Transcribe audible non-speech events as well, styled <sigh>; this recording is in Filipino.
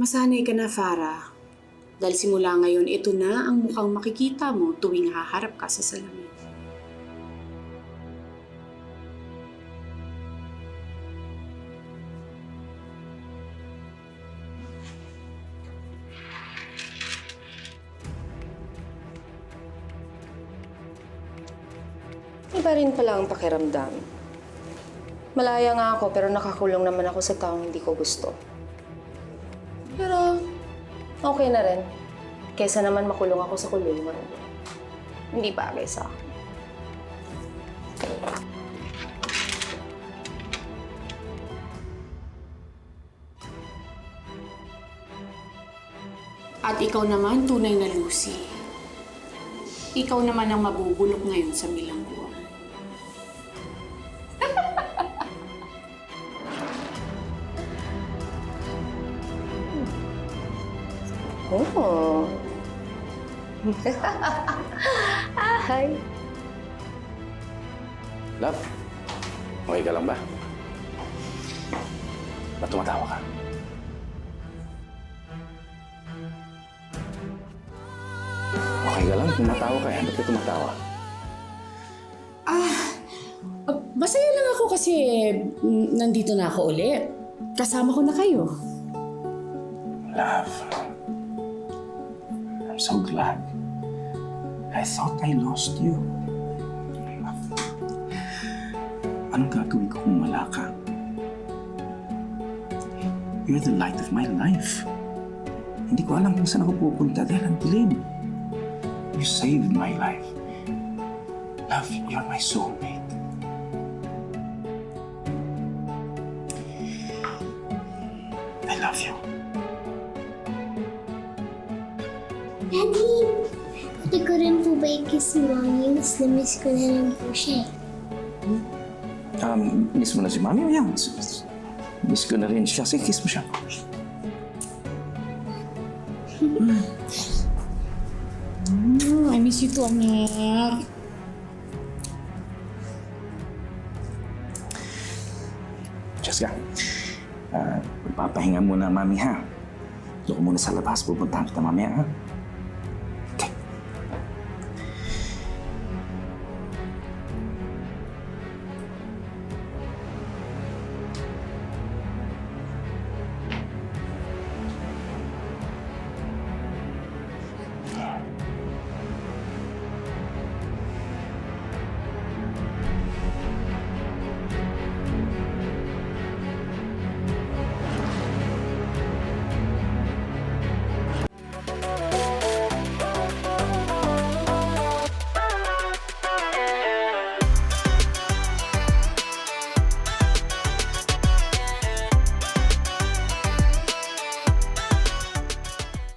Masanay ka na, Farah. Dahil simula ngayon, ito na ang mukhang makikita mo tuwing haharap ka sa salamin. Iba rin pala ang pakiramdam. Malaya nga ako pero nakakulong naman ako sa taong hindi ko gusto. Pero okay na rin. Kesa naman makulong ako sa kulungan. Hindi bagay sa akin. At ikaw naman, tunay na Lucy. Ikaw naman ang mabubulok ngayon sa bilangguan. Oh. <laughs> hi. Love, okay ka lang ba? Ba't tumatawa ka? Okay ka lang? Tumatawa ka eh. Ba't ka tumatawa? Ah, masaya lang ako kasi mm, nandito na ako ulit. Kasama ko na kayo. Love, So glad. I thought I lost you. Anong gagawin ko kung wala ka? You're the light of my life. Hindi ko alam kung saan ako pupunta dahil ang dilim. You saved my life. Love, you're my soulmate. I love you. Daddy, pwede ko rin po ba i-kiss si Mommy? Mas na-miss ko na rin po siya eh. Um, miss mo na si Mami? O yan. Miss ko na rin siya. Sige, kiss mo siya. Mm, I miss you too, anak. Jessica, uh, magpapahinga muna, Mami, ha? Doon ko muna sa labas. Pupuntahan kita mamaya, ha?